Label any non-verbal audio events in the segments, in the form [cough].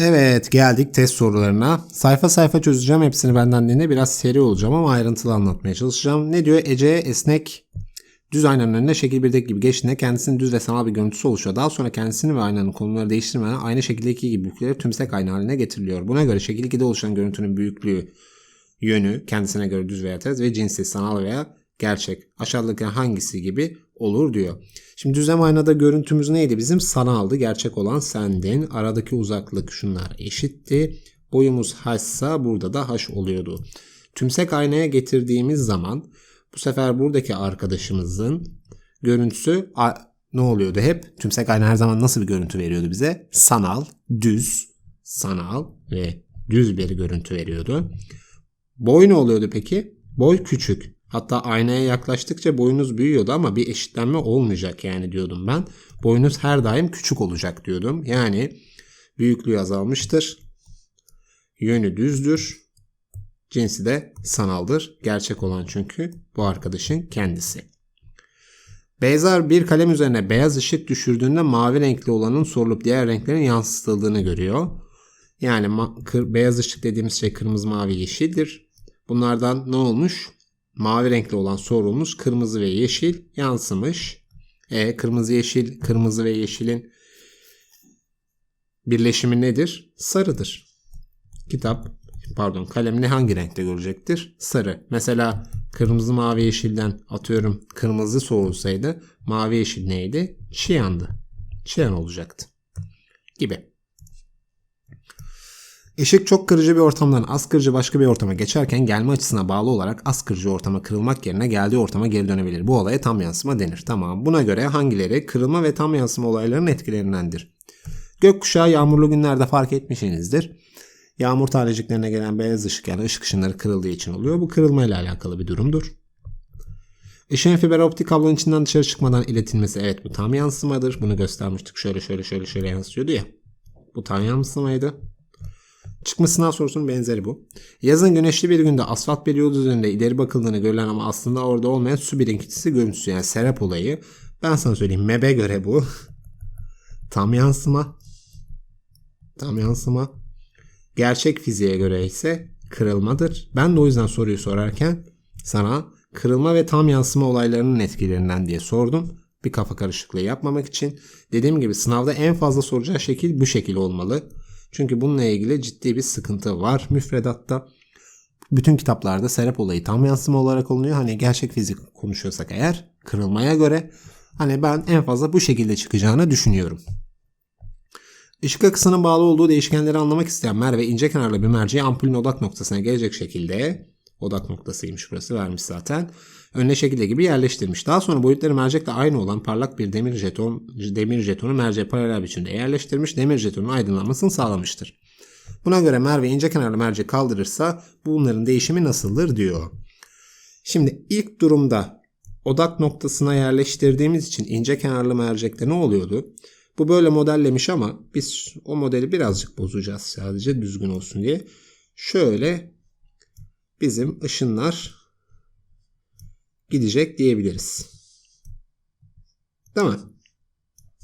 Evet geldik test sorularına. Sayfa sayfa çözeceğim hepsini benden dinle. Biraz seri olacağım ama ayrıntılı anlatmaya çalışacağım. Ne diyor? Ece'ye esnek düz aynanın önünde şekil 1'deki gibi geçtiğinde kendisinin düz ve sanal bir görüntüsü oluşuyor. Daha sonra kendisini ve aynanın konumları değiştirmeden aynı şekildeki gibi büyüklüğü tümsek ayna haline getiriliyor. Buna göre şekil 2'de oluşan görüntünün büyüklüğü, yönü kendisine göre düz veya ters ve cinsi sanal veya gerçek. Aşağıdaki hangisi gibi olur diyor. Şimdi düzlem aynada görüntümüz neydi bizim? Sanaldı. Gerçek olan sendin. Aradaki uzaklık şunlar eşitti. Boyumuz h'sa burada da h oluyordu. Tümsek aynaya getirdiğimiz zaman bu sefer buradaki arkadaşımızın görüntüsü ne oluyordu hep? Tümsek ayna her zaman nasıl bir görüntü veriyordu bize? Sanal, düz, sanal ve düz bir görüntü veriyordu. Boy ne oluyordu peki? Boy küçük. Hatta aynaya yaklaştıkça boyunuz büyüyordu ama bir eşitlenme olmayacak yani diyordum ben. Boyunuz her daim küçük olacak diyordum. Yani büyüklüğü azalmıştır. Yönü düzdür. Cinsi de sanaldır. Gerçek olan çünkü bu arkadaşın kendisi. Beyzar bir kalem üzerine beyaz ışık düşürdüğünde mavi renkli olanın sorulup diğer renklerin yansıtıldığını görüyor. Yani beyaz ışık dediğimiz şey kırmızı, mavi, yeşildir. Bunlardan ne olmuş? Mavi renkli olan sorumuz kırmızı ve yeşil yansımış. E, kırmızı yeşil, kırmızı ve yeşilin birleşimi nedir? Sarıdır. Kitap, pardon kalem ne hangi renkte görecektir? Sarı. Mesela kırmızı mavi yeşilden atıyorum kırmızı soğusaydı mavi yeşil neydi? Çiyandı. Çiyan olacaktı. Gibi. Işık çok kırıcı bir ortamdan az kırıcı başka bir ortama geçerken gelme açısına bağlı olarak az kırıcı ortama kırılmak yerine geldiği ortama geri dönebilir. Bu olaya tam yansıma denir. Tamam. Buna göre hangileri kırılma ve tam yansıma olaylarının etkilerindendir? Gökkuşağı yağmurlu günlerde fark etmişsinizdir. Yağmur taneciklerine gelen beyaz ışık yani ışık ışınları kırıldığı için oluyor. Bu kırılma ile alakalı bir durumdur. Işığın fiber optik kablonun içinden dışarı çıkmadan iletilmesi evet bu tam yansımadır. Bunu göstermiştik. Şöyle şöyle şöyle şöyle yansıyordu ya. Bu tam yansımaydı. Çıkma sınav sorusunun benzeri bu. Yazın güneşli bir günde asfalt bir yol üzerinde ileri bakıldığını görülen ama aslında orada olmayan su birinkintisi görüntüsü yani serap olayı. Ben sana söyleyeyim MEB'e göre bu. [laughs] Tam yansıma. Tam yansıma. Gerçek fiziğe göre ise kırılmadır. Ben de o yüzden soruyu sorarken sana kırılma ve tam yansıma olaylarının etkilerinden diye sordum. Bir kafa karışıklığı yapmamak için. Dediğim gibi sınavda en fazla soracağı şekil bu şekil olmalı. Çünkü bununla ilgili ciddi bir sıkıntı var müfredatta. Bütün kitaplarda serap olayı tam yansıma olarak olunuyor. Hani gerçek fizik konuşuyorsak eğer kırılmaya göre hani ben en fazla bu şekilde çıkacağını düşünüyorum. Işık akısının bağlı olduğu değişkenleri anlamak isteyen Merve ince kenarlı bir merceği ampulün odak noktasına gelecek şekilde odak noktasıymış burası vermiş zaten. Önüne şekilde gibi yerleştirmiş. Daha sonra boyutları mercekle aynı olan parlak bir demir jeton demir jetonu merceğe paralel biçimde yerleştirmiş. Demir jetonun aydınlanmasını sağlamıştır. Buna göre Merve ince kenarlı merceği kaldırırsa bunların değişimi nasıldır diyor. Şimdi ilk durumda odak noktasına yerleştirdiğimiz için ince kenarlı mercekte ne oluyordu? Bu böyle modellemiş ama biz o modeli birazcık bozacağız sadece düzgün olsun diye. Şöyle bizim ışınlar gidecek diyebiliriz. Değil mi?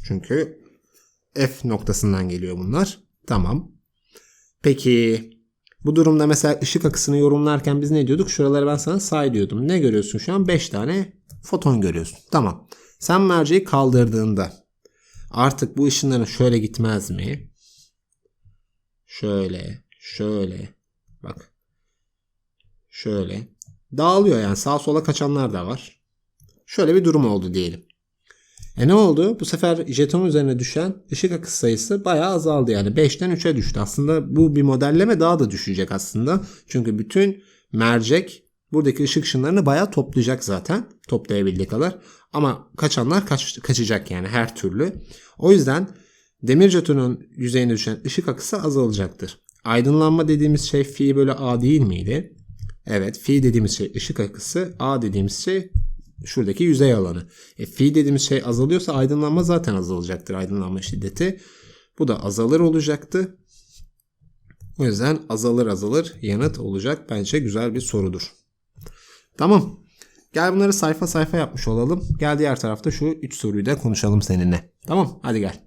Çünkü F noktasından geliyor bunlar. Tamam. Peki bu durumda mesela ışık akısını yorumlarken biz ne diyorduk? Şuraları ben sana say diyordum. Ne görüyorsun şu an? 5 tane foton görüyorsun. Tamam. Sen merceği kaldırdığında artık bu ışınların şöyle gitmez mi? Şöyle, şöyle. Bak. Şöyle dağılıyor yani sağa sola kaçanlar da var. Şöyle bir durum oldu diyelim. E ne oldu? Bu sefer jeton üzerine düşen ışık akısı sayısı bayağı azaldı yani 5'ten 3'e düştü. Aslında bu bir modelleme daha da düşecek aslında. Çünkü bütün mercek buradaki ışık ışınlarını bayağı toplayacak zaten. Toplayabildiği kadar. Ama kaçanlar kaç, kaçacak yani her türlü. O yüzden demir jetonun yüzeyine düşen ışık akısı azalacaktır. Aydınlanma dediğimiz şey fi böyle a değil miydi? Evet fi dediğimiz şey ışık akısı. A dediğimiz şey şuradaki yüzey alanı. E, fi dediğimiz şey azalıyorsa aydınlanma zaten azalacaktır. Aydınlanma şiddeti. Bu da azalır olacaktı. O yüzden azalır azalır yanıt olacak. Bence güzel bir sorudur. Tamam. Gel bunları sayfa sayfa yapmış olalım. Gel diğer tarafta şu 3 soruyu da konuşalım seninle. Tamam hadi gel.